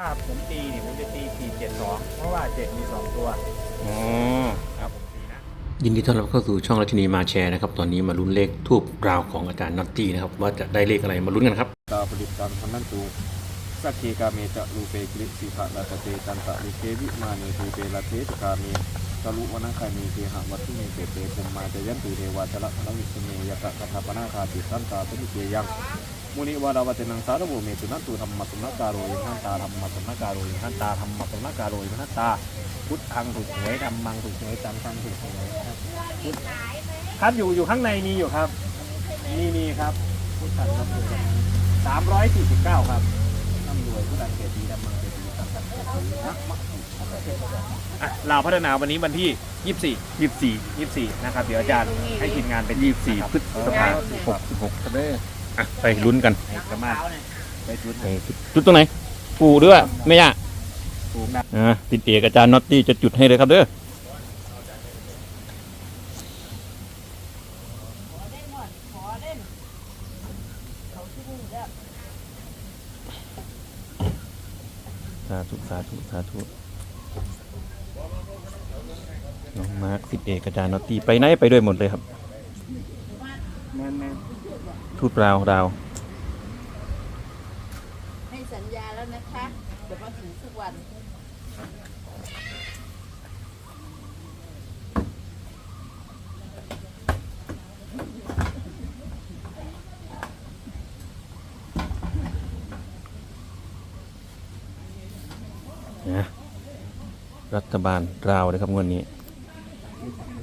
ถ้าผมตีเนี่ยผมจะตีสี่เจ็ดสองเพราะว่าเจ็ดมีสองตัวอ๋อครับผมตีนะยินดีต้อนรับเข้าสู่ช่องราชินีมาแชร์นะครับ ตอนนี้มาลุ้นเลขทูบราวของอาจารย์น็อตตี้นะครับ ว่าจะได้เลขอะไรมาลุ้นกันครับ ตาปริตังธนันตุสักเคกาเมจะรูเปกิริสิภะลาตเตตันตะลิเควิมาเนทีเปลาเทสกาเมตะลุวนังคามีเทหะวัตถุเมเตเตภูมิมาจะยันตุเทวาชละพลังวิสเมยกะกะทาปนาคาติสันตาตุมิเกยัง มุนิวาดาวเตนังสารโวเมตุนันตุธรรมสุนทการโรยหันตาธรรมสุนทการโรยหันตาธรรมสุนทการโรยหันตา พุทธังถูกหวยธรรมังถูกหวยจันทังถูกหวยครับพุทธครับอยู่อยู่ข้างในมีอยู่ครับนี่มีครับ พุทธังครับสามร้อยสี่สิบเก้าครับร่ำรวยผู้ดังเศรษฐีดำมังเศรษฐีสังกัดเศรษฐีนะมะอะเราวพัฒนาวันนี้วันที่ยี่สิบสี่ยี่สิบสี่ยี่สิบสี่นะครับเดี๋ยวอาจารย์ให้ทีมงานเป็นยี่สิบสี่พฤษภาหกหก อะไปลุ้นกันให้สามารถไปจุดไปจุดตรงไหน ปู่ด้วยแม่ย่าถูกนะอ่าติดเอกอาจารย์น็อตตี้จะจุดให้เลยครับเด้อสาธุสาธุสาธุน้องมาร์คสิทธิเอกอาจารย์น็อตตี้ไปไหนไปด้วยหมดเลยครับแม่นแม่น ทูดราวราว ให้สัญญาแล้วนะคะ เดี๋ยวมาถึงทุกวัน นะรัฐบาลราวเลยครับงวดนี้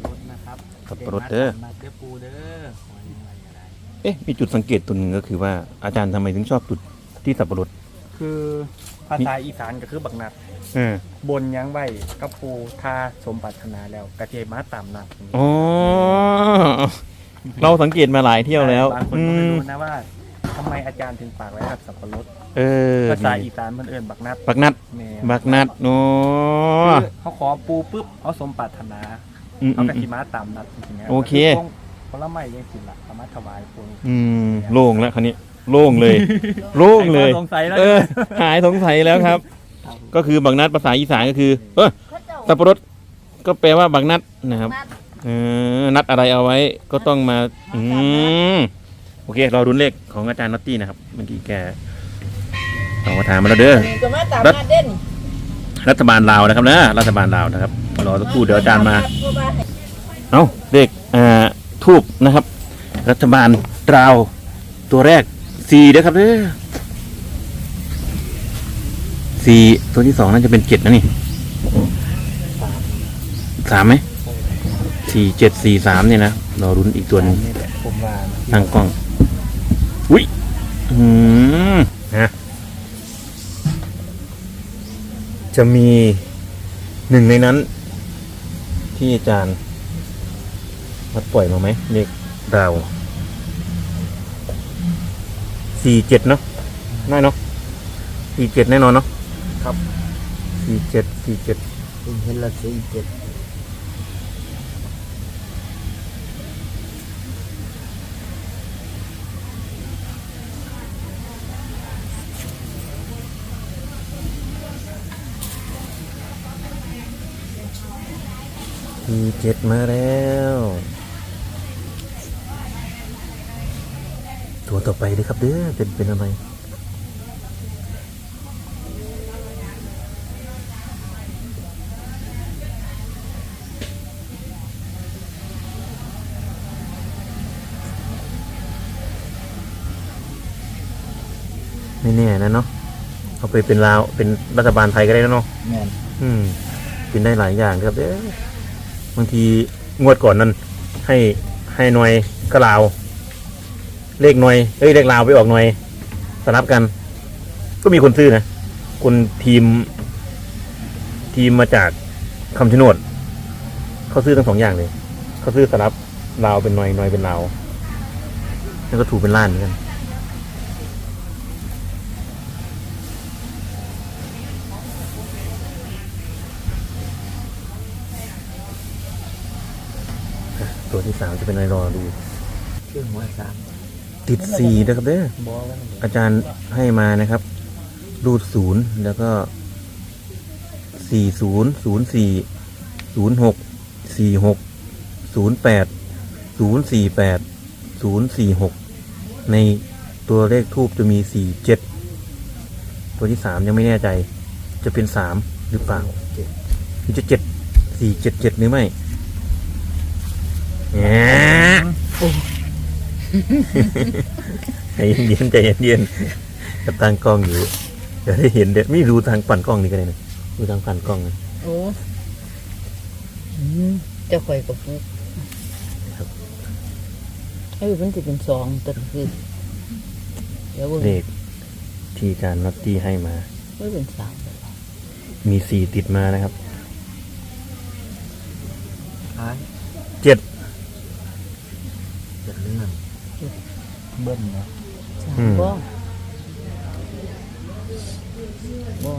รถนะครับสับปะรดเด้อ มาเด้อปูเด้อ เอ๊ะ มีจุดสังเกตตัวหนึ่งก็คือว่าอาจารย์ทำไมถึงชอบจุดที่สับปะรด คือภาษาอีสานก็คือบักนัดเออบนยังไหวกับปูทาสมปรารถนาแล้วกระเทียมมาตามนัดอ๋อ เราสังเกตมาหลายเที่ยวแล้วบางคนอืก็ไม่มรู้นะว่าทำไมอาจารย์ถึงปากไว้กับสับปะรดเออภาษานี่อีสานมันเอิ้นบักนัดบักนัดแม่บักนัดโอ้คือเขาขอปูปุ๊บเขาสมปรารถนาอืมเอาอืมกระอืทิมมาตามนัดจริงๆนะโอเคพวก ผลไม้ยังสิละเอามาถวายปูอืมโล่งแล้วคันนี้ โล่งเลย โล่งเลยใครก็สงสัยแล้วเออหายสงสัยแล้วครับ ก็คือบักนัดภาษาอีสานก็คือ เออเขาเจ้าสับปะรดก็แปลว่าบักนัดนะครับนัดเออนัดอะไรเอาไว้ก็ต้องมา อืมโอเคเรารุนเลขของอาจารย์น็อตตี้นะครับเมื่อกี้แกตอบคำถามมาแล้วเด้อก็มาตามนัดเด่นรัฐบาลลาวนะครับนะรัฐบาลลาวนะครับรอสักครู่เดี๋ยวอาจารย์มาเพราะว่าเอ้าเลขอ่า ทูบนะครับ รัฐบาลลาวตัวแรกสี่เด้อครับเด้อสี่ตัวที่สองน่าจะเป็นเจ็ดนะนี่สามไหมสี่เจ็ดสี่สามเนี่ยนะรอรุนอีกตัวหนึงนี่แหละผมว่าทางกล้องอุ้ยอืมนะจะมีหนึ่งในนั้น ที่อาจารย์ มัดปล่อยมาไหมเลขดาวสี่เจ็ดเนาะน่าเนาะสี่เจ็ดแน่นอนเนาะครับสี่เจ็ดสี่เจ็ดผมเห็นละสี่เจ็ดสี่เจ็ดมาแล้ว ตัวต่อไปเลยครับเด้อเป็นเป็นอะไรไม่แน่นะเนาะเอาไปเป็นลาวเป็นรัฐบาลไทยก็ได้นะเนาะแม่นอืมเป็นได้หลายอย่างครับเด้อบางทีงวดก่อนนั้นให้ให้หน่วยก็ลาว เลขหน่วยเอ้ยเลขลาวไปออกหน่วยสลับกัน ก็มีคนซื้อนะคนทีม ทีมมาจากคำชะโนดเขาซื้อทั้งสองอย่างเลยเขาซื้อสลับลาวเป็นหน่วยหน่วยเป็นลาวแล้วก็ถูกเป็นล้านเหมือนกันตัวที่สามจะเป็นอะไรรอดูชื่องหัวสาม ติดสี่นะครับเด้ออาจารย์ให้มานะครับ รูดศูนย์แล้วก็สี่ศูนย์ศูนย์สี่ศูนย์หกสี่หกศูนย์แปดศูนย์สี่แปดศูนย์สี่หกในตัวเลขทูบจะมีสี่เจ็ดตัวที่สามยังไม่แน่ใจ จะเป็นสามหรือเปล่าหรือจะเจ็ดสี่เจ็ดเจ็ดหรือไม่แหม ใจเย็นๆใจเย็นๆกับตั้งกล้องอยู่เดี๋ยวได้เห็นเด็ดไม่ดูทางปั่นกล้องนี่ก็ได้นะดูทางปั่นกล้องนะโอ้อืมเจะคอยกับปุ๊กครับเอ้ยมันจะเป็นสองแต่คือเดี๋ยวเบิ่งเลขที่การนัดที่ให้มา ไม่เป็นสามมีสี่ติดมานะครับท้ายเจ็ดจะเลื่อน เบิ้ลนะสามอืมบ่บ่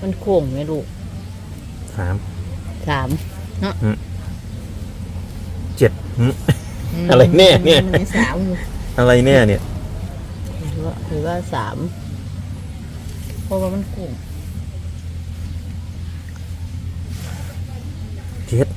มันโค้งไหมลูกสามสามเจ็ดหึอะไรแน่เนี่ยมัสามอยู่อะไรแน่เนี่ยถือว่าถือว่าสามเพราะว่ามันโค้งเจ็ด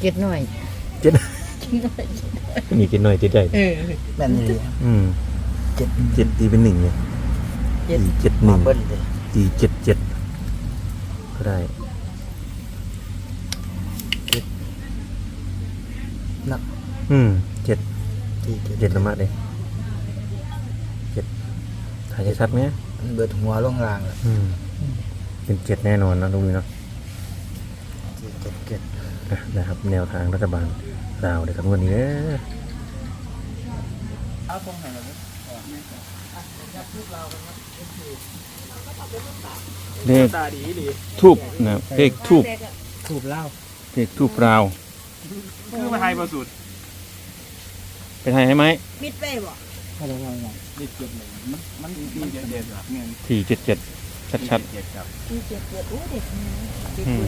เจ็ดหน่อยเจ็ดเจ็ดหน่อยมีกินหน่อยติดได้เออแม่นเลยอืมเจ็ดเจ็ดตีเป็นหนึ่งเนี่ยเจ็ดสี่เจ็ดหมานึ่งเบิ้ลเลยสี่เจ็ดเจ็ดก็ได้นักอืมเจ็ดที่เจ็ดเจ็ดละมัดเลยเจ็ดถ่ายชัดๆไหมมันเบิดหัวลงรางเลยอืมเป็นเจ็ดแน่นอนนะลุงนี่เนาะเจ็ดเจ็ดอะ นะครับ แนวทางรัฐบาลลาวในคำวันนี้เด้อเลขตาดีดีทูบนะครับเลขทูบถูกเล่าเลขทูบราวคือมาไทยประสุดไปถ่ายให้ไหมมิดไปบ่อะไรอะไรนี่เจ็ดหนึ่งมันมันมีเจ็ดเจ็ดหรอเงินสี่เจ็ดเจ็ดชัดเจ็ดครับที่เจ็ดเจ็ดโอ้เด็กๆอืม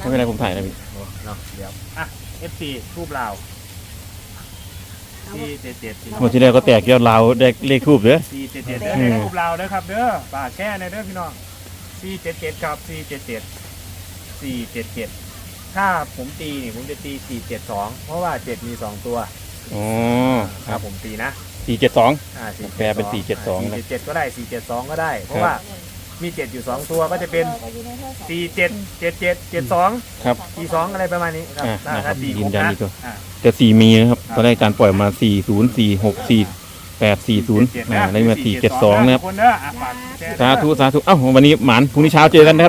ไม่เป็นไรผมถ่ายนะพี่เนาะเดี๋ยวอะ FC ทูบลาวสี่เจ็ดเจ็ดหมดที่แล้วก็แตกยอดลาวได้เลขทูบเด้อสี่เจ็ดเจ็ดเด้ออืมทูบลาวเด้อครับเด้อฝากแค่ในเด้อพี่น้องสี่เจ็ดเจ็ดครับสี่เจ็ดเจ็ดสี่เจ็ดเจ็ดถ้าผมตีนี่ผมจะตีสี่เจ็ดสองเพราะว่าเจ็ดมีสองตัวอ๋อคครัรับบผมตีนะ สี่เจ็ดสอง อ่า472แปลเป็น472สี่เจ็ดก็ได้สี่เจ็ดสองก็ได้ เพราะครับว่า มีเจ็ดอยู่สองตัวก็จะเป็นสี่เจ็ดเจ็ดเจ็ดเจ็ดสองครับ สี่สองอะไรประมาณนี้ครับอ่าถ้านะครับถ้าตียืนยันอีกตัว อ่าแต่สี่มีนะครับตอนแรกอาจารย์ปล่อยมาสี่ศูนย์สี่หกสี่แปดสี่ศูนย์472อ่าได้มาสี่เจ็ดสองนะครับ คนเด้ออะฝากแชร์สาธุ สาธุ เอ้า วันนี้หมานพรุ่งนี้เช้าเจอกันนะครับ